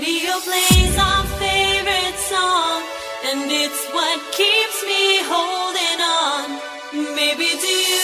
radio plays our favorite song, and it's what keeps me holding on. Maybe do you